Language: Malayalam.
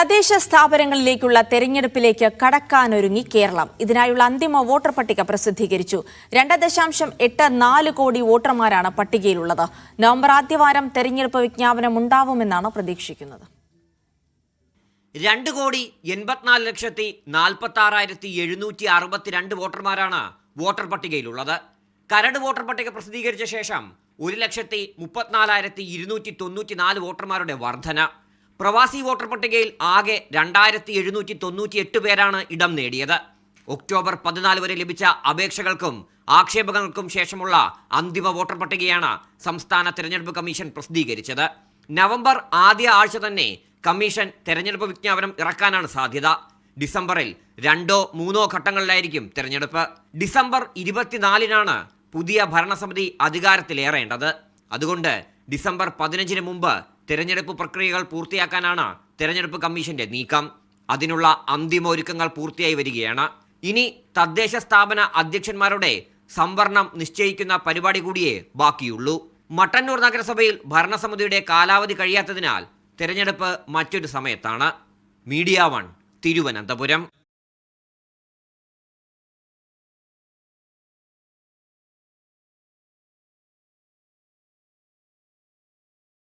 തദ്ദേശ സ്ഥാപനങ്ങളിലേക്കുള്ള തെരഞ്ഞെടുപ്പിലേക്ക് കടക്കാനൊരുങ്ങി കേരളം. ഇതിനായുള്ള അന്തിമ വോട്ടർ പട്ടിക പ്രസിദ്ധീകരിച്ചു. രണ്ട് ദശാംശം എട്ട് നാല് കോടി വോട്ടർമാരാണ് പട്ടികയിലുള്ളത്. നവംബർ ആദ്യവാരം തെരഞ്ഞെടുപ്പ് വിജ്ഞാപനം ഉണ്ടാവുമെന്നാണ് പ്രതീക്ഷിക്കുന്നത്. രണ്ട് കോടി എൺപത്തിനാല് ലക്ഷത്തി നാൽപ്പത്തി ആറായിരത്തി എഴുന്നൂറ്റി അറുപത്തിരണ്ട് വോട്ടർമാരാണ് വോട്ടർ പട്ടികയിലുള്ളത്. കരട് വോട്ടർ പട്ടിക പ്രസിദ്ധീകരിച്ച ശേഷം ഒരു ലക്ഷത്തി മുപ്പത്തിനാലായിരത്തി ഇരുന്നൂറ്റി തൊണ്ണൂറ്റി നാല് വോട്ടർമാരുടെ വർധന. പ്രവാസി വോട്ടർ പട്ടികയിൽ ആകെ രണ്ടായിരത്തി എഴുന്നൂറ്റി തൊണ്ണൂറ്റി എട്ട് പേരാണ് ഇടം നേടിയത്. ഒക്ടോബർ പതിനാല് വരെ ലഭിച്ച അപേക്ഷകൾക്കും ആക്ഷേപങ്ങൾക്കും ശേഷമുള്ള അന്തിമ വോട്ടർ പട്ടികയാണ് സംസ്ഥാന തെരഞ്ഞെടുപ്പ് കമ്മീഷൻ പ്രസിദ്ധീകരിച്ചത്. നവംബർ ആദ്യ ആഴ്ച തന്നെ കമ്മീഷൻ തെരഞ്ഞെടുപ്പ് വിജ്ഞാപനം ഇറക്കാനാണ് സാധ്യത. ഡിസംബറിൽ രണ്ടോ മൂന്നോ ഘട്ടങ്ങളിലായിരിക്കും തെരഞ്ഞെടുപ്പ്. ഡിസംബർ ഇരുപത്തിനാലിനാണ് പുതിയ ഭരണസമിതി അധികാരത്തിലേറേണ്ടത്. അതുകൊണ്ട് ഡിസംബർ പതിനഞ്ചിന് മുമ്പ് തെരഞ്ഞെടുപ്പ് പ്രക്രിയകൾ പൂർത്തിയാക്കാനാണ് തിരഞ്ഞെടുപ്പ് കമ്മീഷന്റെ നീക്കം. അതിനുള്ള അന്തിമ ഒരുക്കങ്ങൾ പൂർത്തിയായി വരികയാണ്. ഇനി തദ്ദേശ സ്ഥാപന അധ്യക്ഷന്മാരുടെ സംവരണം നിശ്ചയിക്കുന്ന പരിപാടി കൂടിയേ ബാക്കിയുള്ളൂ. മട്ടന്നൂർ നഗരസഭയിൽ ഭരണസമിതിയുടെ കാലാവധി കഴിയാത്തതിനാൽ തിരഞ്ഞെടുപ്പ് മറ്റൊരു സമയത്താണ്. Media one Thiruvananthapuram.